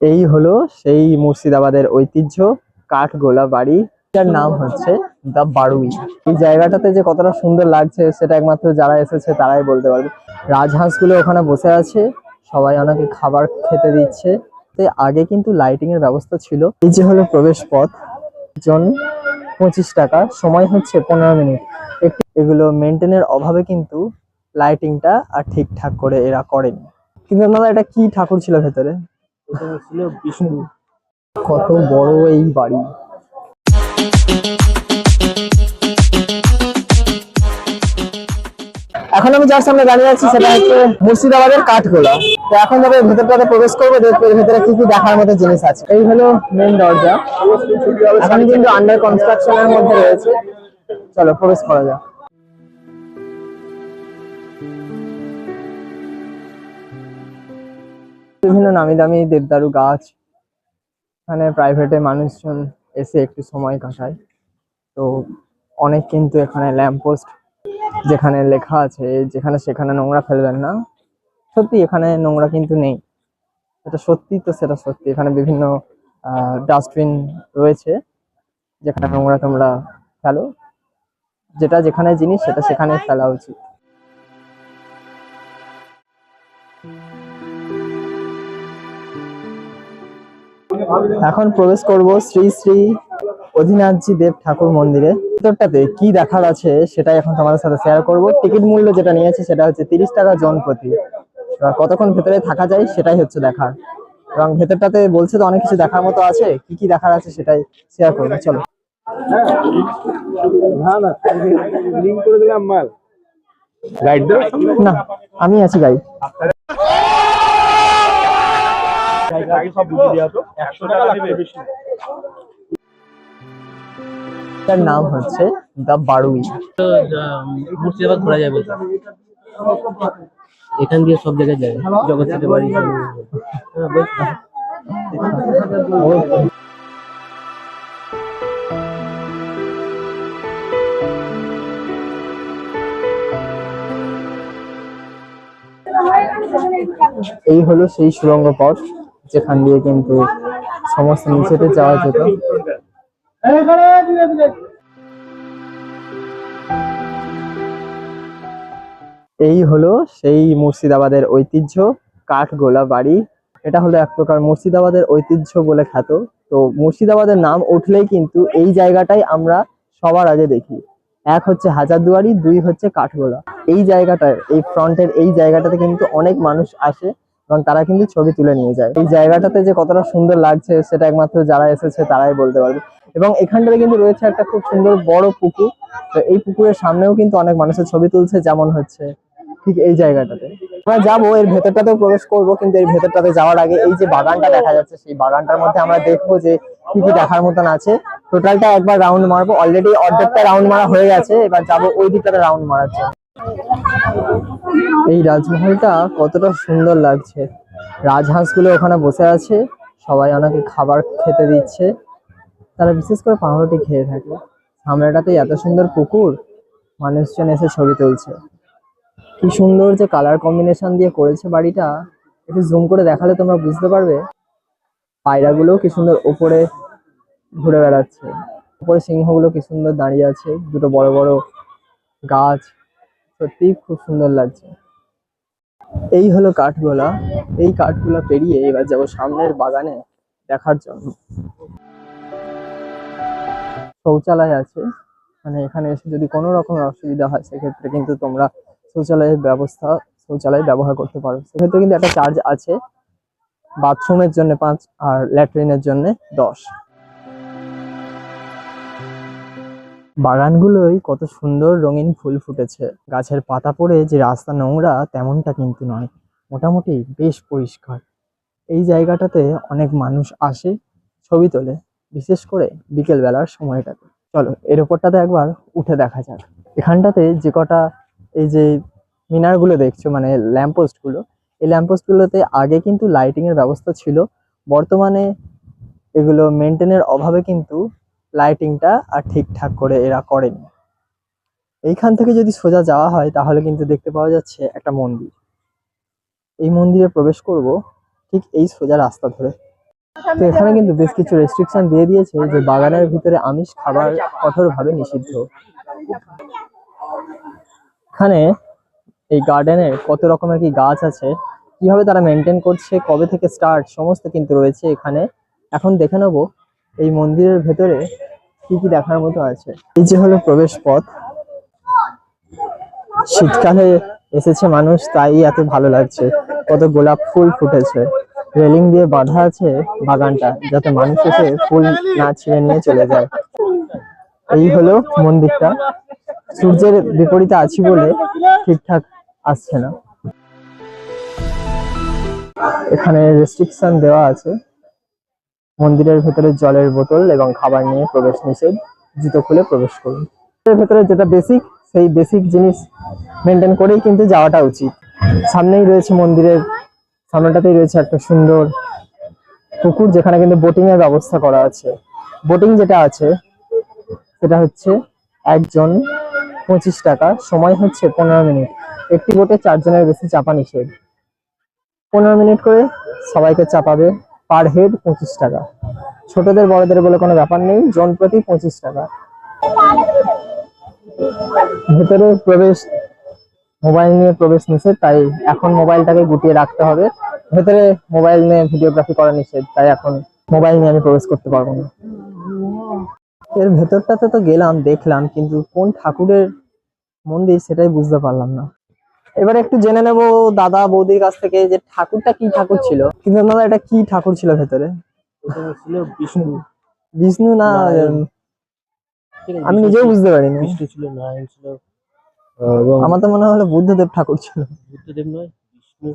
এই হলো সেই মুর্শিদাবাদের ঐতিহ্য, কাঠগোলা বাড়ি। যার নাম হচ্ছে দা বারুই। এই জায়গাটাতে যে কতটা সুন্দর লাগছে, সেটা একমাত্র যারা এসেছে তারাই বলতে পারবে। রাজহাঁসগুলো ওখানে বসে আছে, সবাই ওনাকে খাবার খেতে দিচ্ছে। আগে কিন্তু লাইটিং এর ব্যবস্থা ছিল। এই যে হলো প্রবেশ পথ। জন পঁচিশ টাকা, সময় হচ্ছে পনেরো মিনিট। একটি এগুলো মেনটেনের অভাবে কিন্তু লাইটিংটা আর ঠিকঠাক করে এরা করেনি। কিন্তু দাদা, এটা কি ঠাকুর ছিল ভেতরে? ছিল বিষ্ণু। কত বড় এই বাড়ি। এখন আমি যার সামনে দাঁড়িয়ে আছি, সেটা হচ্ছে মুর্শিদাবাদের কাঠগোলা। তো এখন যাবে ভেতরটাতে প্রবেশ করব, দেখব ভেতরে কি কি দেখার মতো জিনিস আছে। এই হলো মেন দরজা। এখন কিন্তু আন্ডার কনস্ট্রাকশনের মধ্যে রয়েছে। চলো, প্রবেশ করা যাক। বিভিন্ন নামি দামি দেবদারু গাছ এখানে প্রাইভেটে মানুষজন এসে একটু সময় কাটায়। তো অনেক কিন্তু এখানে ল্যাম্পপোস্ট যেখানে লেখা আছে, যেখানে সেখানে নোংরা ফেলবেন না। সত্যি এখানে নোংরা কিন্তু নেই। এটা সত্যি তো সেটা সত্যি। এখানে বিভিন্ন ডাস্টবিন রয়েছে, যেখানে নোংরা তোমরা ফেলো। যেটা যেখানে জিনিস, সেটা সেখানে ফেলা উচিত। এখন প্রবেশ করব শ্রী শ্রী অধিনাথজি দেব ঠাকুর মন্দিরে। ভিতরটাতে কি দেখার আছে সেটাই এখন তোমাদের সাথে শেয়ার করব। টিকিট মূল্য যেটা নিয়েছে সেটা হচ্ছে তিরিশ টাকা জন প্রতি এবার কতক্ষণ ভেতরে থাকা যায় সেটাই হচ্ছে দেখার। এবং ভেতরটাতে বলছে তো অনেক কিছু দেখার মতো আছে কি কি দেখার আছে সেটাই শেয়ার করব চলো। না গাইড আমি আছি গাই গাইড সব বুঝিয়ে দেওয়া তো। একশো টাকা নেবে বেশি। তার নাম হচ্ছে দা বারুই। মুর্শিদাবাদ ঘোরা যাবে তো। এখান দিয়ে সব জায়গায় যাবে জগৎ থেকে বাড়ি। হ্যাঁ, এই হলো সেই সুড়ঙ্গ পথ। যেখান দিয়ে কিন্তু সমস্ত নিচেতে যাওয়া যেত। এই হলো সেই মুর্শিদাবাদের ঐতিহ্য, কাঠগোলা বাড়ি। এটা হলো এক প্রকার মুর্শিদাবাদের ঐতিহ্য বলে খ্যাত। তো মুর্শিদাবাদের নাম উঠলেই কিন্তু এই জায়গাটাই আমরা সবার আগে দেখি। এক হচ্ছে হাজারদুয়ারি, দুই হচ্ছে কাঠগোলা। এই জায়গাটায় এই ফ্রন্টের এই জায়গাটাতে কিন্তু অনেক মানুষ আসে। এবং তারা কিন্তু ছবি তুলে নিয়ে যায়। এই জায়গাটাতে যে কতটা সুন্দর লাগছে সেটা একমাত্র যারা এসেছে তারাই বলতে পারবে। এবং এখানটাতে কিন্তু রয়েছে একটা খুব সুন্দর বড় পুকুর। তো এই পুকুরের সামনেও কিন্তু অনেক মানুষের ছবি তুলছে, যেমন হচ্ছে ঠিক এই জায়গাটাতে। আমরা যাব, এর ভেতরটাতেও প্রবেশ করব, কিন্তু এর ভেতরটাতে যাওয়ার আগে এই যে বাগানটা দেখা যাচ্ছে, সেই বাগানটার মধ্যে আমরা দেখব যে কি কি দেখার মতন আছে। টোটালটা একবার রাউন্ড মারবো। অলরেডি অর্ধেকটা রাউন্ড মারা হয়ে গেছে, এবার যাব ওই দিকটাতে রাউন্ড মারার জন্য। এই রাজমহলটা কতটা সুন্দর লাগছে। রাজহাঁসগুলো ওখানে বসে আছে, সবাই ওনাকে খাবার খেতে দিচ্ছে। তারা বিশেষ করে পাউরুটি খেয়ে থাকে। সামনেটাতে এত সুন্দর পুকুর, মানুষজন এসে ছবি তুলছে। কি সুন্দর যে কালার কম্বিনেশন দিয়ে করেছে বাড়িটা। একটু জুম করে দেখালে তোমরা বুঝতে পারবে। পায়রাগুলো কি সুন্দর ওপরে ঘুরে বেড়াচ্ছে। উপরে সিংহগুলো কি সুন্দর দাঁড়িয়ে আছে। দুটো বড় বড় গাছ। সত্যিই খুব সুন্দর লাগছে। এই হলো কাঠগোলা। এই কাঠগোলা পেরিয়ে এবার যাব সামনের বাগানে দেখার জন্য। শৌচালয় আছে। মানে এখানে এসে যদি কোনো রকম অসুবিধা হয়, সেক্ষেত্রে কিন্তু তোমরা শৌচালয়ের ব্যবস্থা, শৌচালয় ব্যবহার করতে পারো। সেক্ষেত্রে কিন্তু একটা চার্জ আছে। বাথরুমের জন্য পাঁচ আর ল্যাট্রিনের জন্য দশ। বাগানগুলোই কত সুন্দর রঙিন ফুল ফুটেছে। গাছের পাতা পড়ে যে রাস্তা নোংরা তেমনটা কিন্তু নয়, মোটামুটি বেশ পরিষ্কার। এই জায়গাটাতে অনেক মানুষ আসে ছবি তোলে, বিশেষ করে বিকেল বেলার সময়টাতে। চলো, এর ওপরটাতে একবার উঠে দেখা যাক। এখানটাতে যে কটা এই যে মিনারগুলো দেখছ মানে ল্যাম্পপোস্টগুলো এই ল্যাম্পপোস্ট গুলোতে আগে কিন্তু লাইটিং এর ব্যবস্থা ছিল। বর্তমানে এগুলো মেনটেনের অভাবে কিন্তু লাইটিংটা আর ঠিকঠাক করে এরা করেনি। এইখান থেকে যদি সোজা যাওয়া হয়, তাহলে কিন্তু দেখতে পাওয়া যাচ্ছে একটা মন্দির। এই মন্দিরে প্রবেশ করব ঠিক এই সোজা রাস্তা ধরে। তো এখানে কিন্তু বেশ কিছু রেস্ট্রিকশন দিয়ে দিয়েছে যে বাগানের ভিতরে আমিষ খাবার কঠোরভাবে নিষিদ্ধ। এখানে এই গার্ডেনে কত রকমের কি গাছ আছে, কীভাবে তারা মেনটেন করছে, কবে থেকে স্টার্ট সমস্ত কিন্তু রয়েছে এখানে। এখন দেখে নেব এই মন্দিরের ভেতরে কি কি দেখার মতো আছে? এই যে হলো প্রবেশ পথ। শীতকালে এসেছে মানুষ, তাই এত ভালো লাগছে। কত গোলাপ ফুল ফুটেছে। রেলিং দিয়ে বাঁধা আছে বাগানটা, যাতে মানুষ এসে ফুল না ছিঁড়ে নিয়ে চলে যায়। এই হলো মন্দিরটা। সূর্যের বিপরীতে আছি বলে ঠিকঠাক আসছে না। এখানে রেস্ট্রিকশন দেওয়া আছে। মন্দিরের ভেতরে জলের বোতল এবং খাবার নিয়ে প্রবেশ নিষেধ। জুতো খুলে প্রবেশ করুন। এর ভেতরে যেটা বেসিক সেই বেসিক জিনিস মেনটেন করেই কিন্তু যাওয়াটা উচিত। সামনেই রয়েছে মন্দিরের, সামনেটাতেই রয়েছে একটা সুন্দর পুকুর যেখানে কিন্তু বোটিং এর ব্যবস্থা করা আছে। বোটিং যেটা আছে, সেটা হচ্ছে একজন পঁচিশ টাকা, সময় হচ্ছে পনেরো মিনিট। একটি বোটে চারজনের বেশি চাপা নিষেধ। পনেরো মিনিট করে সবাইকে চাপাবে। পার হেড পঁচিশ টাকা। ছোটদের, বড়দের বলে কোনো ব্যাপার নেই, জন প্রতি পঁচিশ টাকা। ভেতরে প্রবেশ, মোবাইল নিয়ে প্রবেশ নিষেধ, তাই এখন মোবাইলটাকে গুটিয়ে রাখতে হবে। ভেতরে মোবাইল নিয়ে ভিডিওগ্রাফি করা নিষেধ, তাই এখন মোবাইল নিয়ে আমি প্রবেশ করতে পারব না। এর ভেতরটাতে তো গেলাম, দেখলাম, কিন্তু কোন ঠাকুরের মন্দির সেটাই বুঝতে পারলাম না। এবার একটু জেনে নেব দাদা বৌদির কাছ থেকে যে ঠাকুরটা কি ঠাকুর ছিল। কিন্তু দাদা এটা কি ঠাকুর ছিল ভেতরে? ছিল বিষ্ণু। বিষ্ণু না আমি নিজেও বুঝতে পারিনি। বিষ্ণু ছিল নারায়ণ ছিল আমার তো মনে হলো বুদ্ধদেব ঠাকুর ছিল। বুদ্ধদেব নয় বিষ্ণু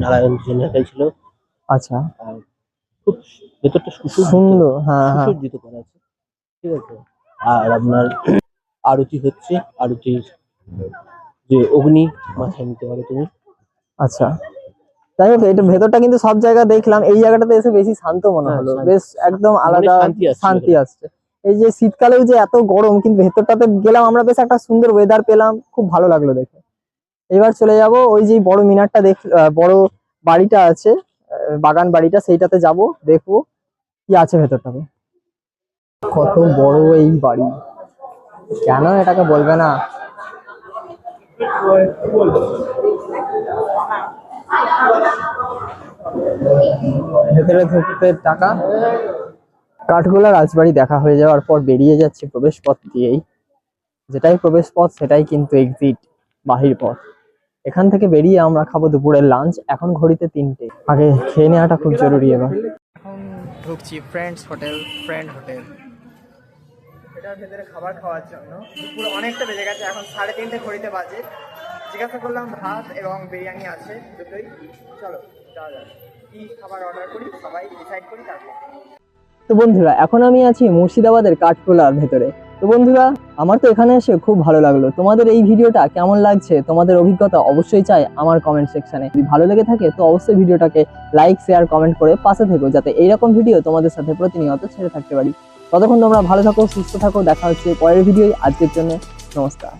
নারায়ণ জেনারেটাই ছিল। আচ্ছা। আর খুব ভেতরটা সুন্দর হ্যাঁ হ্যাঁ। সুসজ্জিত করা আছে। ঠিক আছে। আর আপনার আরতি হচ্ছে আরতির যে অগ্নি মাথায় নিতে পারো তুমি। আচ্ছা। যাই হোক এটা ভেতরটা কিন্তু সব জায়গা দেখলাম। এই জায়গাটাতে এসে বেশি শান্ত মনে হ্যাঁ, হলো। বেশ একদম আলাদা শান্তি আসছে এই যে শীতকালেও যে এত গরম কিন্তু ভেতরটাতে গেলাম আমরা বেশ একটা সুন্দর ওয়েদার পেলাম। খুব ভালো লাগল দেখে। এবার চলে যাব ওই যে বড় মিনারটা দেখ বড় বাড়িটা আছে বাগান বাড়িটা সেইটাতে যাব দেখব কি আছে ভেতরটাতে। কত বড় এই বাড়ি। কেন এটাকে বলবে না? ভেতরে ঢুকতে টাকা। কাঠগোলা রাজবাড়ি দেখা হয়ে যাওয়ার পর বেরিয়ে যাচ্ছি প্রবেশ পথ দিয়েই। যেটাই প্রবেশ পথ সেটাই কিন্তু এক্সিট বাহির পথ। এখান থেকে বেরিয়ে আমরা খাব দুপুরের লাঞ্চ এখন ঘড়িতে তিনটে। আগে খেয়ে নেওয়াটা খুব জরুরি এবার। এখন ঢুকছি ফ্রেন্ডস হোটেল ফ্রেন্ড হোটেল এটার ভেতরে খাবার খাওয়ার জন্য। দুপুর অনেকটা বেজে গেছে, এখন সাড়ে তিনটে ঘড়িতে বাজে। জিজ্ঞাসা করলাম, ভাত এবং বিরিয়ানি আছে দুটোই। চলো, যাওয়া যাক। কি খাবার অর্ডার করি? সবাই ডিসাইড করি তারপর। তো বন্ধুরা, এখন আমি আছি মুর্শিদাবাদের কাঠখোলার ভেতরে। তো বন্ধুরা, আমার তো এখানে এসে খুব ভালো লাগল। তোমাদের এই ভিডিওটা কেমন লাগছে, তোমাদের অভিজ্ঞতা অবশ্যই চাই আমার কমেন্ট সেকশনে যদি ভালো লেগে থাকে, তো অবশ্যই ভিডিওটাকে লাইক শেয়ার কমেন্ট করে পাশে থেকো, যাতে এইরকম ভিডিও তোমাদের সাথে প্রতিনিয়ত ছেড়ে থাকতে পারি। ততক্ষণ তোমরা ভালো থাকো সুস্থ থাকো দেখা হচ্ছে পরের ভিডিও আজকের জন্য নমস্কার।